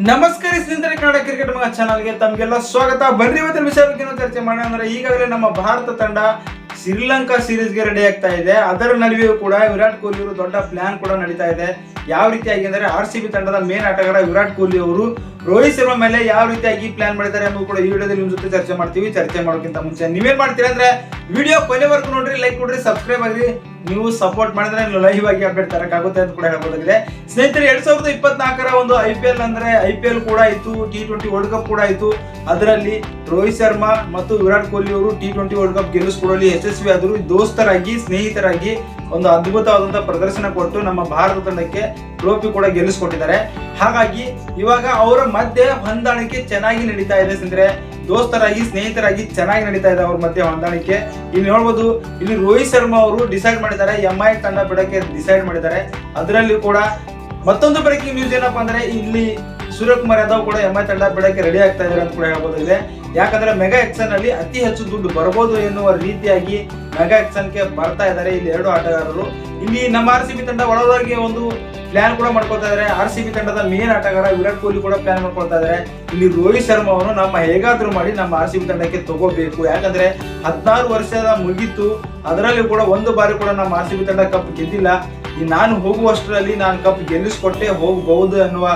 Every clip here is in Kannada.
ನಮಸ್ಕಾರ ಸ್ನೇಹಿತರೆ, ಕನ್ನಡ ಕ್ರಿಕೆಟ್ ಮಗ ಚಾನಲ್ಗೆ ತಮಗೆಲ್ಲ ಸ್ವಾಗತ. ಬನ್ನಿ ಇವತ್ತಿನ ವಿಷಯ ಬಗ್ಗೆ ಚರ್ಚೆ ಮಾಡೋಣ ಅಂದ್ರೆ ಈಗಾಗಲೇ ನಮ್ಮ ಭಾರತ ತಂಡ ಶ್ರೀಲಂಕಾ ಸೀರೀಸ್ಗೆ ರೆಡಿ ಆಗ್ತಾ ಇದೆ. ಅದರ ನಡುವೆಯೂ ಕೂಡ ವಿರಾಟ್ ಕೊಹ್ಲಿ ಅವರು ದೊಡ್ಡ ಪ್ಲಾನ್ ಕೂಡ ನಡೀತಾ ಇದೆ. ಯಾವ ರೀತಿಯಾಗಿ ಅಂದರೆ ಆರ್ ಸಿ ಬಿ ತಂಡದ ಮೇನ್ ಆಟಗಾರ ವಿರಾಟ್ ಕೊಹ್ಲಿ ಅವರು ರೋಹಿತ್ ಶರ್ಮಾ ಮೇಲೆ ಯಾವ ರೀತಿಯಾಗಿ ಪ್ಲಾನ್ ಮಾಡಿದ್ದಾರೆ ಅನ್ನೋದು ಕೂಡ ಈ ವಿಡಿಯೋದಲ್ಲಿ ನಿಮ್ಮ ಜೊತೆ ಚರ್ಚೆ ಮಾಡ್ತೀವಿ. ಚರ್ಚೆ ಮಾಡೋಕ್ಕಿಂತ ಮುಂಚೆ ನೀವೇನ್ ಮಾಡ್ತೀರಾ ಅಂದ್ರೆ ವಿಡಿಯೋ ಕೊನೆವರೆಗೂ ನೋಡ್ರಿ ಲೈಕ್ ಕೊಡ್ರಿ ಸಬ್ಸ್ಕ್ರೈಬ್ ಆಗ್ರಿ. ನೀವು ಸಪೋರ್ಟ್ ಮಾಡಿದ್ರೆ ಲೈವ್ ಆಗಿ ಅಪ್ಡೇಟ್ ತರಕಾಗುತ್ತೆ ಅಂತ ಕೂಡ ಹೇಳ್ಬೋದಾಗಿದೆ. ಸ್ನೇಹಿತರೆ, ಎರಡ್ ಸಾವಿರದ ಇಪ್ಪತ್ನಾಲ್ಕರ ಒಂದು ಐ ಪಿ ಎಲ್ ಅಂದ್ರೆ ಐ ಪಿ ಎಲ್ ಕೂಡ ಇತ್ತು ಟಿ ಟ್ವೆಂಟಿ ವರ್ಲ್ಡ್ ಕಪ್ ಕೂಡ ಇತ್ತು ಅದರಲ್ಲಿ ರೋಹಿತ್ ಶರ್ಮಾ ಮತ್ತು ವಿರಾಟ್ ಕೊಹ್ಲಿ ಅವರು ಟಿ ಟ್ವೆಂಟಿ ವರ್ಲ್ಡ್ ಕಪ್ ಗೆಲ್ಲಿಸ್ಕೊಡಲಿ ಯಶಸ್ವಿ ಆದರು ದೋಸ್ತರಾಗಿ, ಸ್ನೇಹಿತರಾಗಿ. ಒಂದು ಅದ್ಭುತವಾದಂತಹ ಪ್ರದರ್ಶನ ಕೊಟ್ಟು ನಮ್ಮ ಭಾರತ ತಂಡಕ್ಕೆ ಟ್ರೋಫಿ ಕೂಡ ಗೆಲ್ಲಿಸ್ಕೊಟ್ಟಿದ್ದಾರೆ. ಹಾಗಾಗಿ ಇವಾಗ ಅವರ ಮಧ್ಯೆ ಹೊಂದಾಣಿಕೆ ಚೆನ್ನಾಗಿ ನಡೀತಾ ಇದೆ ಸಂದ್ರೆ ದೋಸ್ತರಾಗಿ, ಸ್ನೇಹಿತರಾಗಿ ಚೆನ್ನಾಗಿ ನಡೀತಾ ಇದೆ ಅವ್ರ ಮಧ್ಯೆ ಹೊಂದಾಣಿಕೆ. ಇಲ್ಲಿ ನೋಡ್ಬೋದು ಇಲ್ಲಿ ರೋಹಿತ್ ಶರ್ಮಾ ಅವರು ಡಿಸೈಡ್ ಮಾಡಿದ್ದಾರೆ ಎಂ ಐ ತಂಡ ಬಿಡಕ್ಕೆ ಡಿಸೈಡ್ ಮಾಡಿದ್ದಾರೆ. ಅದರಲ್ಲಿ ಕೂಡ ಮತ್ತೊಂದು ಬ್ರೇಕಿಂಗ್ ನ್ಯೂಸ್ ಏನಪ್ಪಾ ಅಂದ್ರೆ ಇಲ್ಲಿ ಸೂರ್ಯಕುಮಾರ್ ಯಾದವ್ ಕೂಡ ಎಂ ಐ ತಂಡ ಬಿಡಕ್ಕೆ ರೆಡಿ ಆಗ್ತಾ ಇದ್ದಾರೆ ಅಂತ ಕೂಡ ಹೇಳ್ಬೋದಾಗಿದೆ ಯಾಕಂದ್ರೆ ಮೆಗಾ ಎಕ್ಸನ್ ಅಲ್ಲಿ ಅತಿ ಹೆಚ್ಚು ದುಡ್ಡು ಬರಬಹುದು ಎನ್ನುವ ರೀತಿಯಾಗಿ ಮೆಗಾ ಸಂಖ್ಯೆ ಬರ್ತಾ ಇದ್ದಾರೆ ಇಲ್ಲಿ ಎರಡು ಆಟಗಾರರು. ಇಲ್ಲಿ ನಮ್ಮ ಆರ್ ಸಿ ಬಿ ತಂಡ ಒಳಗೆ ಒಂದು ಪ್ಲಾನ್ ಕೂಡ ಮಾಡ್ಕೊತಾ ಇದ್ದಾರೆ ಆರ್ ಸಿ ಬಿ ತಂಡದ ಮೇನ್ ಆಟಗಾರ ವಿರಾಟ್ ಕೊಹ್ಲಿ ಕೂಡ ಪ್ಲಾನ್ ಮಾಡ್ಕೊಳ್ತಾ ಇದ್ದಾರೆ ಇಲ್ಲಿ ರೋಹಿತ್ ಶರ್ಮಾ ಅವರು ನಮ್ಮ ಹೇಗಾದ್ರೂ ಮಾಡಿ ನಮ್ಮ ಆರ್ ಸಿ ಬಿ ತಂಡಕ್ಕೆ ತಗೋಬೇಕು. ಯಾಕಂದ್ರೆ ಹದಿನಾರು ವರ್ಷದ ಮುಗೀತು ಅದರಲ್ಲಿ ಕೂಡ ಒಂದು ಬಾರಿ ಕೂಡ ನಮ್ಮ ಆರ್ ಸಿ ಬಿ ತಂಡ ಕಪ್ ಗೆದ್ದಿಲ್ಲ. ನಾನು ಹೋಗುವಷ್ಟರಲ್ಲಿ ನಾನು ಕಪ್ ಗೆಲ್ಲಿಸ್ಕೊಟ್ಟೆ ಹೋಗಬಹುದು ಅನ್ನುವ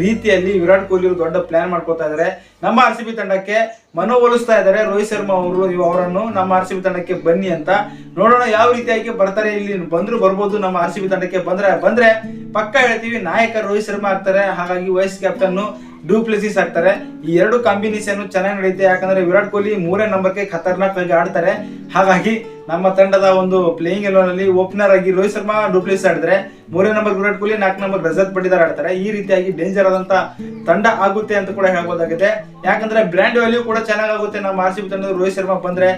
ರೀತಿಯಲ್ಲಿ ವಿರಾಟ್ ಕೊಹ್ಲಿ ಅವರು ದೊಡ್ಡ ಪ್ಲಾನ್ ಮಾಡ್ಕೋತಾ ಇದ್ದಾರೆ ನಮ್ಮ ಆರ್ ಸಿ ಬಿ ತಂಡಕ್ಕೆ ಮನವೊಲಿಸ್ತಾ ಇದ್ದಾರೆ ರೋಹಿತ್ ಶರ್ಮಾ ಅವರು ಅವರನ್ನು ನಮ್ಮ ಆರ್ ಸಿ ಬಿ ತಂಡಕ್ಕೆ ಬನ್ನಿ ಅಂತ. ನೋಡೋಣ ಯಾವ ರೀತಿಯಾಗಿ ಬರ್ತಾರೆ ಇಲ್ಲಿ ಬಂದ್ರು ಬರ್ಬೋದು ನಮ್ಮ ಆರ್ ಸಿ ಬಿ ತಂಡಕ್ಕೆ ಬಂದ್ರೆ ಬಂದ್ರೆ ಪಕ್ಕ ಹೇಳ್ತೀವಿ ನಾಯಕ ರೋಹಿತ್ ಶರ್ಮಾ ಆಗ್ತಾರೆ. ಹಾಗಾಗಿ ವೈಸ್ ಕ್ಯಾಪ್ಟನ್ ಡೂಪ್ಲೆಸಿಸ್ ಆಗ್ತಾರೆ. ಈ ಎರಡು ಕಾಂಬಿನೇಷನ್ ಚೆನ್ನಾಗಿ ನಡೆಯುತ್ತೆ ಯಾಕಂದ್ರೆ ವಿರಾಟ್ ಕೊಹ್ಲಿ ಮೂರೇ ನಂಬರ್ಗೆ ಖತರ್ನಾಕ್ ಆಗಿ ಆಡ್ತಾರೆ. ಹಾಗಾಗಿ ನಮ್ಮ ತಂಡದ ಒಂದು ಪ್ಲೇಯಿಂಗ್ ಎಲೆವನ್ ಅಲ್ಲಿ ಓಪನರ್ ಆಗಿ ರೋಹಿತ್ ಶರ್ಮಾ ಡೂಪ್ಲೇಸ್ ಆಡಿದ್ರೆ ಮೂರನೇ ನಂಬರ್ ವಿರಾಟ್ ಕೊಹ್ಲಿ ನಾಲ್ಕು ನಂಬರ್ ರಜತ್ ಪಟಿದಾರ್ ಆಡ್ತಾರೆ. ಈ ರೀತಿಯಾಗಿ ಡೇಂಜರ್ ಆದಂತ ತಂಡ ಆಗುತ್ತೆ ಅಂತ ಕೂಡ ಹೇಳ್ಬೋದಾಗುತ್ತೆ ಯಾಕಂದ್ರೆ ಬ್ರ್ಯಾಂಡ್ ವ್ಯಾಲ್ಯೂ ಕೂಡ ಚೆನ್ನಾಗುತ್ತೆ ನಮ್ಮ ಆರ್ ಸಿ ಬಿ ತಂಡದ ರೋಹಿತ್ ಶರ್ಮಾ ಬಂದ್ರೆ.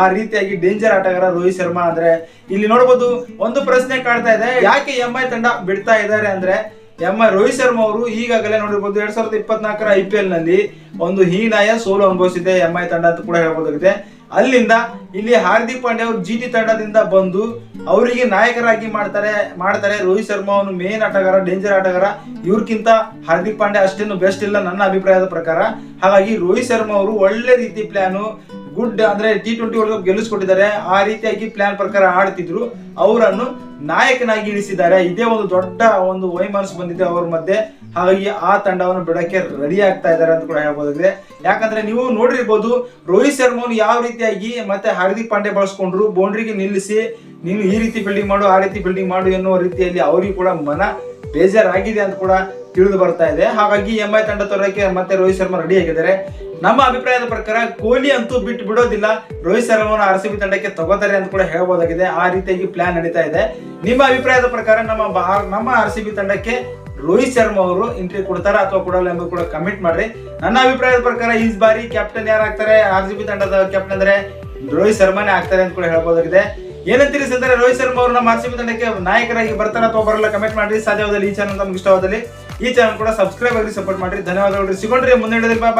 ಆ ರೀತಿಯಾಗಿ ಡೇಂಜರ್ ಆಟಗಾರ ರೋಹಿತ್ ಶರ್ಮಾ ಅಂದ್ರೆ ಇಲ್ಲಿ ನೋಡಬಹುದು ಒಂದು ಪ್ರಶ್ನೆ ಕಾಡ್ತಾ ಇದೆ. ಯಾಕೆ ಎಂ ತಂಡ ಬಿಡ್ತಾ ಇದ್ದಾರೆ ಅಂದ್ರೆ ಎಂ ಐ ರೋಹಿತ್ ಶರ್ಮಾ ಅವರು ಈಗಾಗಲೇ ನೋಡಿರ್ಬೋದು ಎರಡ್ ಸಾವಿರದ ಇಪ್ಪತ್ನಾಲ್ಕರ ಐ ಪಿ ಎಲ್ನಲ್ಲಿ ಒಂದು ಹೀನಾಯ ಸೋಲು ಅನುಭವಿಸಿದೆ ಎಂ ಐ ತಂಡ ಅಂತ ಕೂಡ ಹೇಳ್ಬೋದಾಗಿದೆ. ಅಲ್ಲಿಂದ ಇಲ್ಲಿ ಹಾರ್ದಿಕ್ ಪಾಂಡೆ ಅವರು ಜಿ ಟಿ ತಂಡದಿಂದ ಬಂದು ಅವರಿಗೆ ನಾಯಕರಾಗಿ ಮಾಡ್ತಾರೆ ಮಾಡ್ತಾರೆ. ರೋಹಿತ್ ಶರ್ಮಾ ಅವನು ಮೇನ್ ಆಟಗಾರ ಡೇಂಜರ್ ಆಟಗಾರ. ಇವ್ರಕ್ಕಿಂತ ಹಾರ್ದಿಕ್ ಪಾಂಡೆ ಅಷ್ಟೇನು ಬೆಸ್ಟ್ ಇಲ್ಲ ನನ್ನ ಅಭಿಪ್ರಾಯದ ಪ್ರಕಾರ. ಹಾಗಾಗಿ ರೋಹಿತ್ ಶರ್ಮಾ ಅವರು ಒಳ್ಳೆ ರೀತಿ ಪ್ಲಾನು ಗುಡ್ ಅಂದ್ರೆ ಟಿ ಟ್ವೆಂಟಿ ವರ್ಲ್ಡ್ ಕಪ್ ಗೆಲ್ಲಿಸ್ಕೊಟ್ಟಿದ್ದಾರೆ. ಆ ರೀತಿಯಾಗಿ ಪ್ಲಾನ್ ಪ್ರಕಾರ ಆಡ್ತಿದ್ರು. ಅವರನ್ನು ನಾಯಕನಾಗಿ ಇಳಿಸಿದ್ದಾರೆ. ಇದೇ ಒಂದು ದೊಡ್ಡ ಒಂದು ವೈಮನಸ್ ಬಂದಿದೆ ಅವರ ಮಧ್ಯೆ. ಹಾಗಾಗಿ ಆ ತಂಡವನ್ನು ಬಿಡಕ್ಕೆ ರೆಡಿ ಆಗ್ತಾ ಇದ್ದಾರೆ ಅಂತ ಕೂಡ ಹೇಳ್ಬೋದಾಗಿದೆ. ಯಾಕಂದ್ರೆ ನೀವು ನೋಡಿರ್ಬೋದು, ರೋಹಿತ್ ಶರ್ಮಾ ಯಾವ ರೀತಿಯಾಗಿ ಮತ್ತೆ ಹಾರ್ದಿಕ್ ಪಾಂಡೆ ಬಳಸ್ಕೊಂಡ್ರು, ಬೌಂಡ್ರಿಗೆ ನಿಲ್ಲಿಸಿ, ನೀನು ಈ ರೀತಿ ಬಿಲ್ಡಿಂಗ್ ಮಾಡು, ಆ ರೀತಿ ಬಿಲ್ಡಿಂಗ್ ಮಾಡು ಎನ್ನುವ ರೀತಿಯಲ್ಲಿ ಅವರಿಗೂ ಕೂಡ ಮನ ಬೇಜಾರಾಗಿದೆ ಅಂತ ಕೂಡ ತಿಳಿದು ಬರ್ತಾ ಇದೆ. ಹಾಗಾಗಿ ಎಂ ಐ ತಂಡ ತೊರಕ್ಕೆ ಮತ್ತೆ ರೋಹಿತ್ ಶರ್ಮಾ ರೆಡಿ ಆಗಿದ್ದಾರೆ. ನಮ್ಮ ಅಭಿಪ್ರಾಯದ ಪ್ರಕಾರ ಕೊಹ್ಲಿ ಅಂತೂ ಬಿಟ್ಟು ಬಿಡೋದಿಲ್ಲ. Rohit Sharma R C B ತಂಡಕ್ಕೆ ತಗೋತಾರೆ ಅಂತ ಕೂಡ ಹೇಳ್ಬೋದಾಗಿದೆ. ಆ ರೀತಿಯಾಗಿ ಪ್ಲಾನ್ ನಡೀತಾ ಇದೆ. ನಿಮ್ಮ ಅಭಿಪ್ರಾಯದ ಪ್ರಕಾರ ನಮ್ಮ ನಮ್ಮ ಆರ್ ಸಿ ಬಿ ತಂಡಕ್ಕೆ ರೋಹಿತ್ ಶರ್ಮಾ ಅವರು ಎಂಟ್ರಿ ಕೊಡ್ತಾರಾ ಅಥವಾ ಕೊಡಲ್ಲ ಎಂಬುದು ಕೂಡ ಕಮೆಂಟ್ ಮಾಡ್ರಿ. ನನ್ನ ಅಭಿಪ್ರಾಯದ ಪ್ರಕಾರ ಈ ಬಾರಿ ಕ್ಯಾಪ್ಟನ್ ಯಾರಾಗ್ತಾರೆ ಆರ್ ಸಿ ಬಿ ತಂಡದ ಕ್ಯಾಪ್ಟನ್ ಅಂದ್ರೆ ರೋಹಿತ್ ಶರ್ಮಾನೇ ಆಗ್ತಾರೆ ಅಂತ ಕೂಡ ಹೇಳ್ಬೋದಾಗಿದೆ. ಏನಂತೀರಿ ಸ್ನೇಹಿತರೆ ರೋಹಿತ್ ಶರ್ಮಾ ಅವರು ನಮ್ಮ ಆರ್ ಸಿ ಬಿ ತಂಡಕ್ಕೆ ನಾಯಕರಾಗಿ ಬರ್ತಾರ ಅಥವಾ ಬರಲ್ಲ ಕಮೆಂಟ್ ಮಾಡ್ರಿ. ಸಾಧ್ಯವಾದಲ್ಲಿ ಈ ಚಾನಲ್ ನಮ್ಗೆ ಇಷ್ಟವಾದಲ್ಲಿ ಈ ಚಾನಲ್ ಕೂಡ ಸಬ್ಸ್ಕ್ರೈಬ್ ಆಗಿ ಸಪೋರ್ಟ್ ಮಾಡ್ರಿ. ಧನ್ಯವಾದಗಳು. ಸಿಗೊಂಡ್ರಿ ಮುಂದೆ ಬಾಯ್